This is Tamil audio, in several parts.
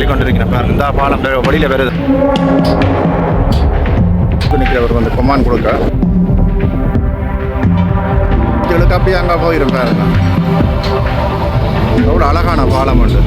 தள்ளி கொண்டிருக்கிறேன் பாருங்க இந்த பாலம் வழியில் வருது நிற்கிறவர் வந்து கொமான் கொடுக்க. இவளுக்கு அப்படியே அங்கே போயிடும் எவ்வளோ அழகான பாலம் உண்டு.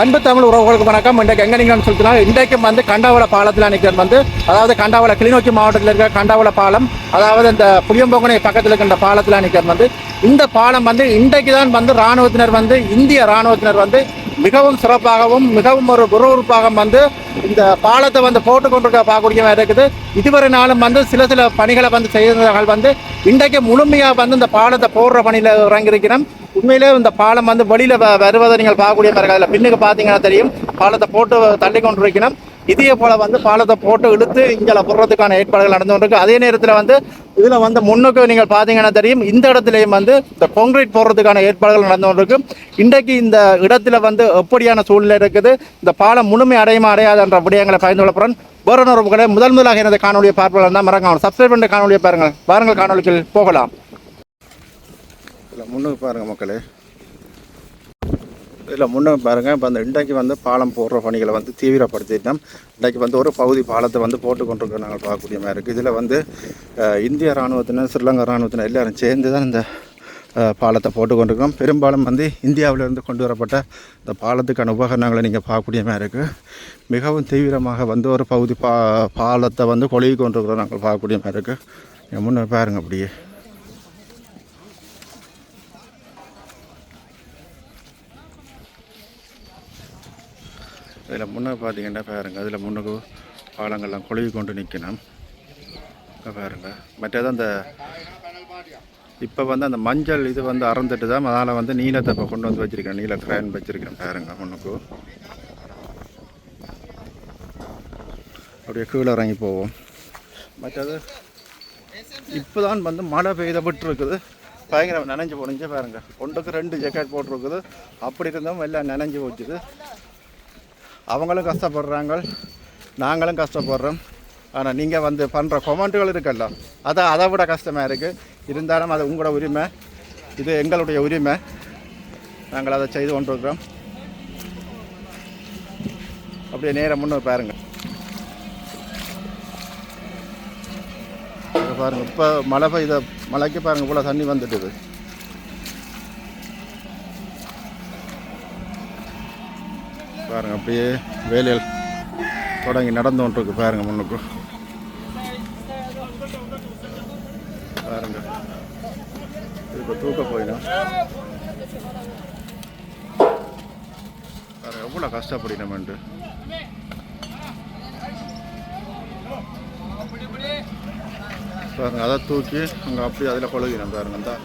அன்பு தமிழ் உறவுகளுக்கு வணக்கம். இன்றைக்கு எங்க நீங்கன்னு சொல்லிட்டுனா இன்றைக்கும் வந்து கண்டாவள பாலத்தில் நிற்கிறது வந்து அதாவது கண்டாவள கிளிநோக்கி மாவட்டத்தில் இருக்கிற கண்டாவள பாலம் அதாவது இந்த புளியம்போங்கனை பக்கத்தில் இருக்கின்ற பாலத்தில் நிற்கிறது வந்து இந்த பாலம் வந்து இன்றைக்கு தான் வந்து இராணுவத்தினர் வந்து இந்திய இராணுவத்தினர் வந்து மிகவும் சிறப்பாகவும் மிகவும் ஒரு விறுவிறுப்பாக வந்து இந்த பாலத்தை வந்து போட்டு கொண்டிருக்க பார்க்கக்கூடிய மாதிரி இருக்குது. இதுவரை நாளும் வந்து சில சில பணிகளை வந்து செய்தவர்கள் வந்து இன்றைக்கு முழுமையாக வந்து இந்த பாலத்தை போடுற பணியில் இறங்கியிருக்கிறோம். உண்மையிலே இந்த பாலம் வந்து வெளியில வ- வருவதை நீங்கள் பார்க்கக்கூடிய மாதிரி அதில் பின்னுக்கு பார்த்தீங்கன்னா தெரியும். பாலத்தை போட்டு தள்ளி கொண்டிருக்கணும். இதே போல வந்து பாலத்தை போட்டு இழுத்து இங்கே போடுறதுக்கான ஏற்பாடுகள் நடந்து கொண்டிருக்கு. அதே நேரத்தில் வந்து இதில் வந்து முன்னுக்கு நீங்கள் பார்த்தீங்கன்னா தெரியும். இந்த இடத்துலையும் வந்து இந்த கான்கிரீட் போடுறதுக்கான ஏற்பாடுகள் நடந்து கொண்டிருக்கு. இன்றைக்கு இந்த இடத்துல வந்து எப்படியான சூழ்நிலை இருக்குது? இந்த பாலம் முழுமை அடையுமா அடையாதுன்ற விடயங்களை பயந்து கொள்ளப்படுறேன் வேற உறவுகளை முதல் முதலாக எனது காணொலியை பார்ப்பதால் தான் மறக்காமல் சப்ஸ்கிரைப் பண்ணுற காணொலியை பாருங்கள். பாருங்கள் காணொலிக்கு போகலாம். இதில் முன்னுக்கு பாருங்கள் மக்களே. இதில் முன்னே பாருங்கள் இப்போ அந்த இன்றைக்கு வந்து பாலம் போடுற பணிகளை வந்து தீவிரப்படுத்திட்டோம் இன்றைக்கு வந்து ஒரு பகுதி பாலத்தை வந்து போட்டு கொண்டிருக்க நாங்கள் பார்க்கக்கூடிய மாதிரி இருக்குது இதில் வந்து இந்திய இராணுவத்தினர் ஸ்ரீலங்கா இராணுவத்தினர் எல்லோரும் சேர்ந்து தான் இந்த பாலத்தை போட்டு கொண்டிருக்கிறோம் பெரும்பாலும் வந்து இந்தியாவிலிருந்து கொண்டு வரப்பட்ட இந்த பாலத்துக்கான உபகரணங்களை நீங்கள் பார்க்கக்கூடிய மாதிரி இருக்குது மிகவும் தீவிரமாக வந்து ஒரு பகுதி பா பாலத்தை வந்து கொழுகி கொண்டிருக்கிறோம் நாங்கள் பார்க்கக்கூடிய மாதிரி இருக்குது முன்னே பாருங்கள் அப்படியே. இதில் முன்னே பார்த்தீங்கன்னா பாருங்கள் அதில் முன்னுக்கு பாலங்கள்லாம் கொழுவி கொண்டு நிற்கணும். இப்போ பாருங்கள் மற்றது அந்த இப்போ வந்து அந்த மஞ்சள் இது வந்து அறந்துட்டு தான் அதனால் வந்து நீலத்தை இப்போ கொண்டு வந்து வச்சுருக்கேன் நீல கிரான் வச்சுருக்கேன் பாருங்கள் முன்னுக்கு. அப்படியே கீழே இறங்கி போவோம். மற்றது இப்போ தான் வந்து மழை பெய்த விட்டுருக்குது. பயங்கரம் நனைஞ்சு போனிச்சு பாருங்கள் ஒன்றுக்கு ரெண்டு ஜெக்கெட் போட்டிருக்குது. அப்படி இருந்தும் எல்லாம் நனைஞ்சு போச்சுது. அவங்களும் கஷ்டப்படுறாங்க. நாங்களும் கஷ்டப்படுறோம். ஆனால் நீங்கள் வந்து பண்ணுற கொமெண்ட்டுகள் இருக்குல்ல. அதான் அதை விட கஷ்டமாக இருக்குது இருந்தாலும் அது உங்களோட உரிமை. இது எங்களுடைய உரிமை. நாங்கள் அதை செய்து கொண்டிருக்கிறோம். அப்படியே நேரம் முன்னே பாருங்கள் பாருங்கள் இப்போ மழை பெய்த மழைக்கு பாருங்கள் இவ்வளோ தண்ணி வந்துட்டுது. பாருங்க அப்படியே வேலையில் தொடங்கி நடந்து கொண்டிருக்கு பாருங்க முன்னுக்கு. பாருங்க. இப்போ தூக்க போயிடும். பாருங்க எவ்வளோ கஷ்டப்படினோம்ட்டு பாருங்க அதை தூக்கி அங்கே அப்படியே அதில் கொழுகினோம் பாருங்க தான்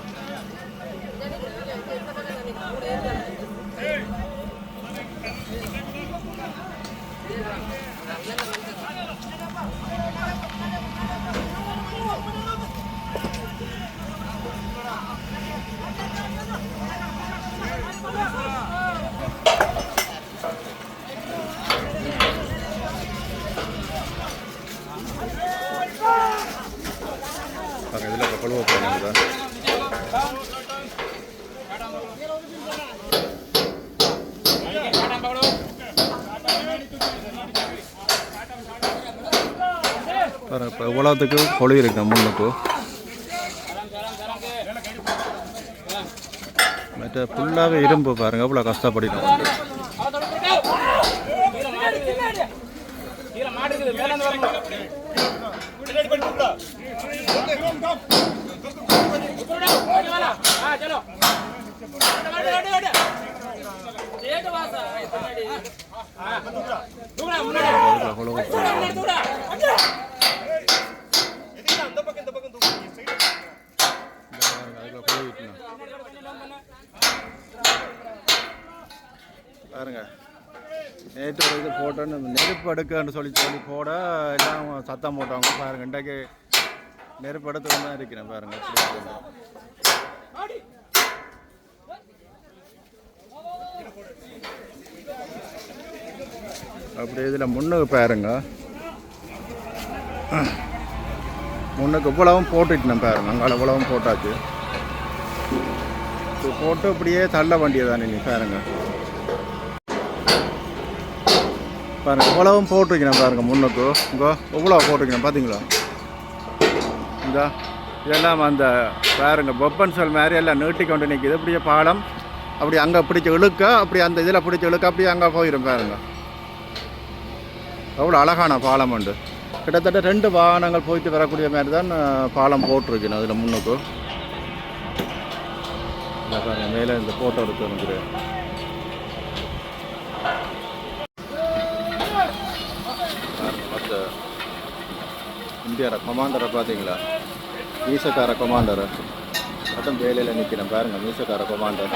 பாருங்க இதில் இப்போ கொழுவ போயிடும் பாருங்க இப்போ உலகத்துக்கு கொழு இருக்கு முன்னுக்கு மற்ற ஃபுல்லாகவே இரும்பு பாருங்க எவ்வளோ கஷ்டப்படினோம் வந்து கொழுவ போயிடும் பாருங்க நேற்று ஒரு இது போட்டோன்னு நெருப்பு எடுக்கன்னு சொல்லி சொல்லி போட எல்லாம் சத்தம் போட்டாங்க. பாருங்க இன்றைக்கு நெருப்பு எடுத்து தான் இருக்கிறேன் பாருங்க. அப்படி இதில் முன்னுக்கு பாருங்க. முன்னுக்கு இவ்வளவும் போட்டுட்டேன் பாருங்க. அங்கே இவ்வளவும் போட்டாச்சு. போட்டு அப்படியே தள்ள வேண்டியதானே நீ பாருங்க. பாருங்க இவ்வளவும் போட்டிருக்கணும் பாருங்க முன்னுக்கு. இங்கோ இவ்வளோ போட்டிருக்கணும் பார்த்தீங்களா இந்த இதெல்லாம் அந்த பாருங்கள் பொப்பன் சொல் மாதிரி எல்லாம் நீட்டி கொண்டு நிற்கிது அப்படியே பாலம் அப்படி அங்கே பிடிச்ச இழுக்க அப்படி அந்த இதில் பிடிச்ச இழுக்க அப்படியே அங்கே போயிடும் பாருங்க. அவ்வளோ அழகான பாலம் உண்டு. கிட்டத்தட்ட ரெண்டு வாகனங்கள் போயிட்டு வரக்கூடிய மாதிரி தான் பாலம் போட்டிருக்கணும் அதில் முன்னுக்கு. மேலே இந்த ஃபோட்டோ எடுத்து வந்துரு மற்ற இந்தியார கமாண்டரை பார்த்தீங்களா மீசக்கார கமாண்டர் மட்டும் வேலையில் நிற்கிறேன் பாருங்க மீசக்கார கமாண்டர்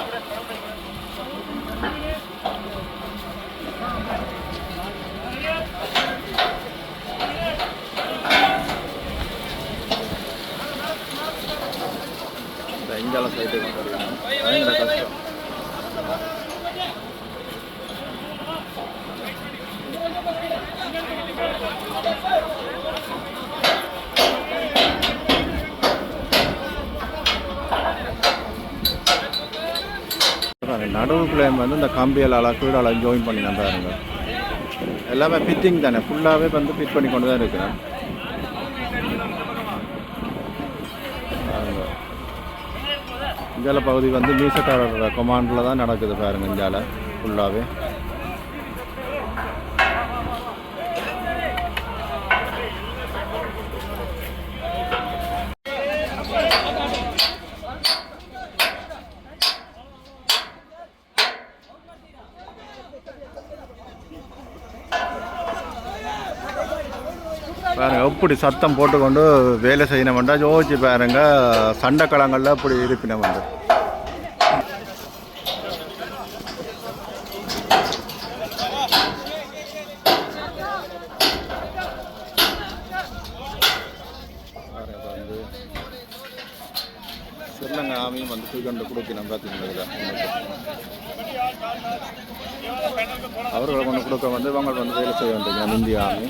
இந்த இந்தியாவில் சைட்டு பயங்கர கஷ்டம். you. நடுவு பிளேன் வந்து இந்த கம்பியால் கீழால ஜாயின் பண்ணி நான் பாருங்க. எல்லாமே ஃபிட்டிங் தானே ஃபுல்லாகவே வந்து ஃபிட் பண்ணி கொண்டு தான் இருக்கிறேன் இந்தியாவில் பகுதி வந்து மீசக்காரர் கொமாண்டில் தான் நடக்குது பாருங்கள் இந்தியாவில் ஃபுல்லாகவே பாருங்க சத்தம் போட்டுக்கொண்டு வேலை செய்யணும்டா யோசிச்சு பாருங்க. சண்டைக்களங்களில் அப்படி இருப்பினம் வந்து பாருங்க, இப்ப வந்து ஸ்ரீலங்கா ஆமியும் வந்து தூக்கண்டு கொடுக்கணும் பார்த்தீங்களா அவர்களை கொண்டு கொடுக்க வந்து இவங்க வந்து வேலை செய்ய வேண்டிய இந்திய ஆமி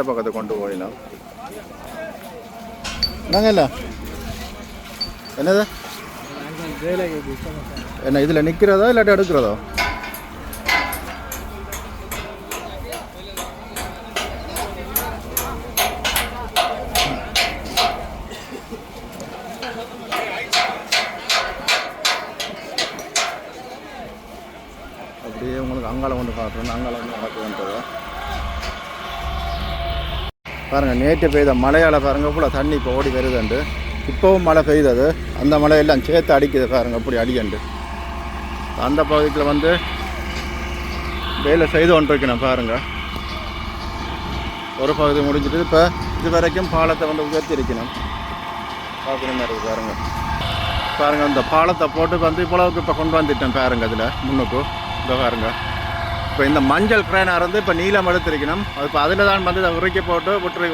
அடுத்த பக்கத்தை கொண்டு போயிடலாம் நாங்கள் என்ன என்னது என்ன இதில் நிற்கிறதோ இல்லாட்டி எடுக்கிறதோ அப்படியே உங்களுக்கு அங்காளம் ஒன்று காட்டுறோம் அங்காளம் வந்து நடக்குதுன்றதை பாருங்கள் நேற்று பெய்த மழையால் பாருங்கள் இவ்வளோ தண்ணி இப்போ ஓடி வருதுண்டு. இப்போவும் மழை பெய்தது. அந்த மழையெல்லாம் சேர்த்து அடிக்குது பாருங்கள் அப்படி அடிக்கண்டு அந்த பகுதியில் வந்து வேலை செய்து கொண்டிருக்கணும் பாருங்கள் ஒரு பகுதி முடிஞ்சிட்டு இப்போ இது வரைக்கும் பாலத்தை வந்து உயர்த்தி இருக்கணும் பார்க்குற மாதிரி பாருங்கள் பாருங்கள் இந்த பாலத்தை போட்டு வந்து இவ்வளவுக்கு இப்போ கொண்டு வந்துட்டேன் பாருங்க இதில் முன்னுக்கு. இந்த பாருங்க. இப்போ இந்த மஞ்சள் கிரேனாக இருந்து இப்போ நீளம் எடுத்திருக்கணும். அது இப்போ அதில் தான் வந்து இதை உருக்கி போட்டு விட்டு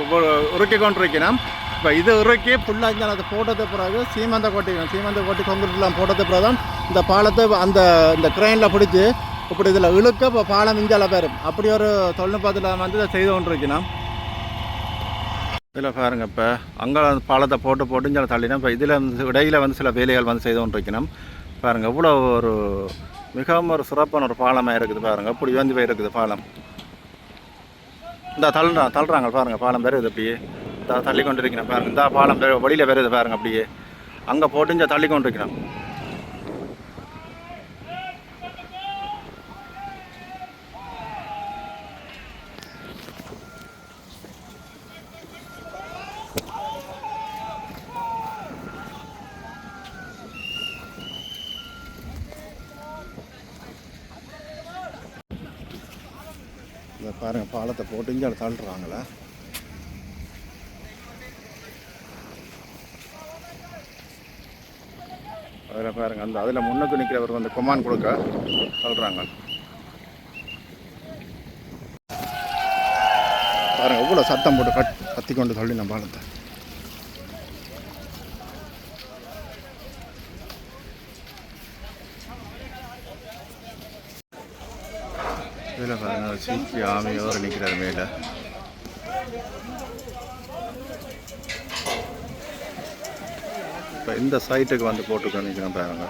உருக்கி கொண்டிருக்கணும். இப்போ இது உருக்கி புல்லாஞ்சால் அதை போட்டது பிறகு சீமந்த கொட்டிக்கணும். சீமந்த கொட்டி கொங்குட்டுலாம் போட்டது பிறகு தான் இந்த பாலத்தை அந்த இந்த கிரெயினில் பிடிச்சி இப்படி இதில் இழுக்க இப்போ பாலம் இஞ்சால பேரும் அப்படி ஒரு தொழில்நுட்பத்தில் வந்து இதை செய்து கொண்டிருக்கணும். இதில் பாருங்க இப்போ அங்கே பாலத்தை போட்டு போட்டு இஞ்சால தள்ளினா இப்போ இதில் வந்து இடையில வந்து சில வேலைகள் வந்து செய்து கொண்டிருக்கணும். பாருங்கள் இவ்வளோ ஒரு மிகவும் ஒரு சிறப்பான ஒரு பாலமாக இருக்குது பாருங்கள் இப்படி வந்து போயிருக்குது பாலம். இந்த தள்ளுறா தள்ளுறாங்க பாருங்கள் பாலம் வருது அப்படியே. இந்த தள்ளி கொண்டு இருக்கிறேன் பாருங்கள் இந்த பாலம் வெளியில் வருது பாருங்கள் அப்படியே. அங்கே போட்டு இங்கே தள்ளி கொண்டு இருக்கிறோம் பாருங்கள் பாலத்தை போட்டு இங்கே தள்ளுறாங்களே அதில் பாருங்க அந்த அதில் முன்னுக்கு நிற்கிறவர் வந்து கொமான் கொடுக்க சொல்கிறாங்க பாருங்கள் எவ்வளோ சத்தம் போட்டு கட் கத்தி கொண்டு தள்ளி நம்ம பாலத்தை. இதில் பாருங்க சிபி ஆமையோடு நிற்கிறார் மேலே இப்போ இந்த சைட்டுக்கு வந்து போட்டு நிற்கிறேன் பாருங்க